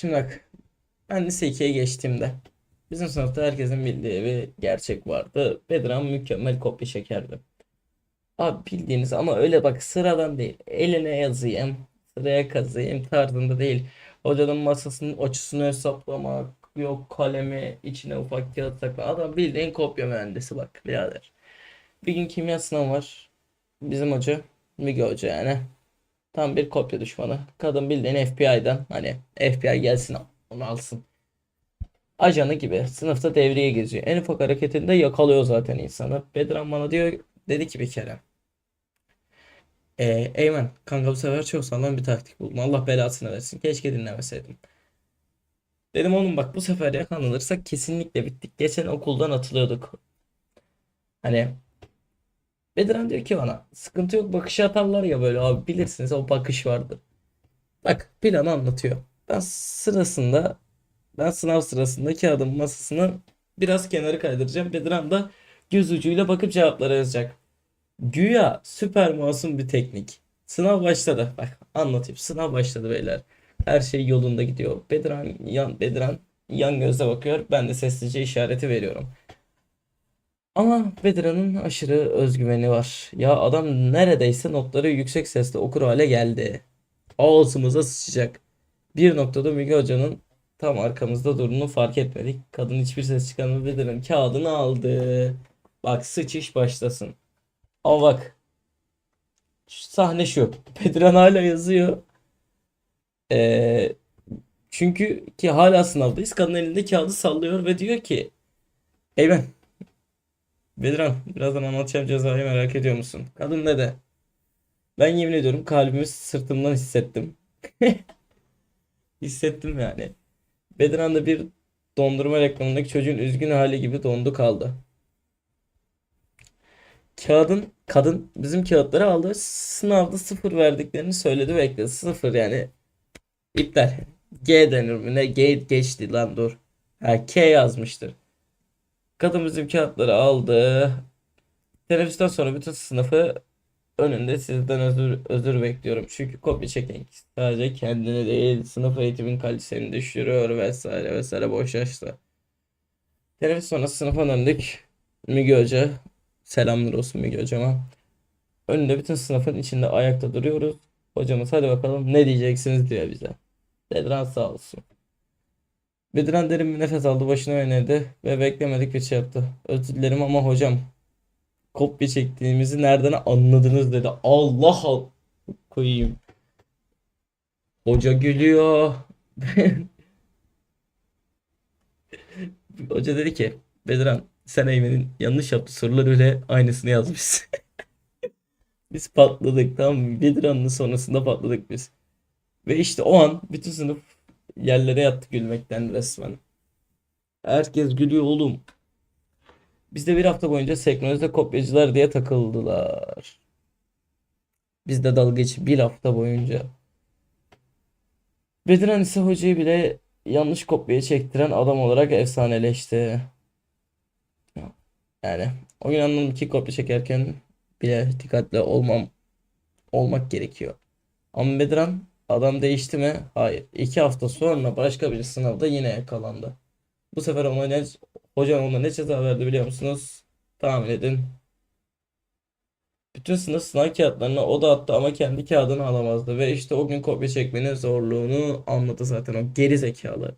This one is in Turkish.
Şimdi bak ben lise 2'ye geçtiğimde bizim sınıfta herkesin bildiği bir gerçek vardı. Bedran mükemmel kopya çekerdi. Abi bildiğiniz ama öyle bak sıradan değil. Eline yazayım, sıraya kazıyım tarzında değil. Hocanın masasının açısını hesaplamak, yok kalemi içine ufak kağıt sakla. Adam bildiğin kopya mühendisi bak birader. Bir gün kimya sınavı var. Bizim hoca, Müge Hoca yani. Tam bir kopya düşmanı. Kadın bildiğin FBI'dan hani FBI gelsin onu alsın. Ajanı gibi sınıfta devreye geziyor. En ufak hareketinde yakalıyor zaten insanı. Bedran bana diyor dedi ki bir kere. E, Eymen kanka bu sefer çok sağlam bir taktik buldum. Allah belasını versin. Keşke dinlemeseydim. Dedim oğlum bak bu sefer yakalanırsak kesinlikle bittik. Geçen okuldan atılıyorduk. Hani Bedran diyor ki bana sıkıntı yok bakışı atarlar ya böyle abi bilirsiniz o bakış vardır. Bak planı anlatıyor. Ben sırasında ben sınav sırasında kağıdın masasını biraz kenara kaydıracağım. Bedran da göz ucuyla bakıp cevapları yazacak. Güya süper masum bir teknik. Sınav başladı. Bak anlatayım. Sınav başladı beyler. Her şey yolunda gidiyor. Bedran yan Bedran yan gözle bakıyor. Ben de sessizce işareti veriyorum. Ama Bedran'ın aşırı özgüveni var. Ya adam neredeyse notları yüksek sesle okur hale geldi. Ağzımıza sıçacak. Bir noktada Müge Hoca'nın tam arkamızda durduğunu fark etmedik. Kadın hiçbir ses çıkarmadı. Bedran kağıdını aldı. Bak sıçış başlasın. Ama bak. şu Sahne şu. Bedran hala yazıyor. Ee, çünkü ki hala sınavdayız. Kadın elinde kağıdı sallıyor ve diyor ki Eymen Bedran birazdan anlatacağım cezayı merak ediyor musun? Kadın ne de? Ben yemin ediyorum kalbimi sırtımdan hissettim. Hissettim yani. Bedran da bir dondurma reklamındaki çocuğun üzgün hali gibi dondu kaldı. Kağıdın kadın bizim kağıtları aldı. Sınavda sıfır verdiklerini söyledi ve ekledi. Sıfır yani iptal. G denir mi? Ne? G geçti lan dur. Ha, K yazmıştır. Kadın bizim kağıtları aldı. Teneffüsten sonra bütün sınıfı önünde sizden özür özür bekliyorum. Çünkü kopya çeken sadece kendini değil sınıf eğitimin kalitesini düşürüyor vesaire vesaire boş yaşta. Teneffüs sonra sınıfa döndük. Müge Hoca selamlar olsun Müge Hocama. Önünde bütün sınıfın içinde ayakta duruyoruz. Hocamız hadi bakalım ne diyeceksiniz diyor bize. Bedran sağ olsun. Bedran derin bir nefes aldı başını oynadı ve beklemedik bir şey yaptı. Özür dilerim ama hocam kopya çektiğimizi nereden anladınız dedi. Allah al koyayım. Hoca gülüyor. Hoca dedi ki Bedran sen Eymen'in yanlış yaptığı soruları bile aynısını yazmışsın. Biz patladık tamam mı? Sonrasında patladık biz. Ve işte o an bütün sınıf yerlere yattı gülmekten resmen. Herkes gülüyor oğlum. Bizde bir hafta boyunca senkronize kopyacılar diye takıldılar. Bizde dalga geçip bir hafta boyunca. Bedran ise hocayı bile yanlış kopyayı çektiren adam olarak efsaneleşti. Yani o gün anladım ki kopya çekerken bile dikkatli olmam olmak gerekiyor. Ama Bedran adam değişti mi? Hayır. İki hafta sonra başka bir sınavda yine yakalandı. Bu sefer ona ne, hocam ona ne ceza verdi biliyor musunuz? Tahmin edin. Bütün sınıf sınav kağıtlarına o da attı ama kendi kağıdını alamazdı. Ve işte o gün kopya çekmenin zorluğunu anladı zaten o geri zekalı.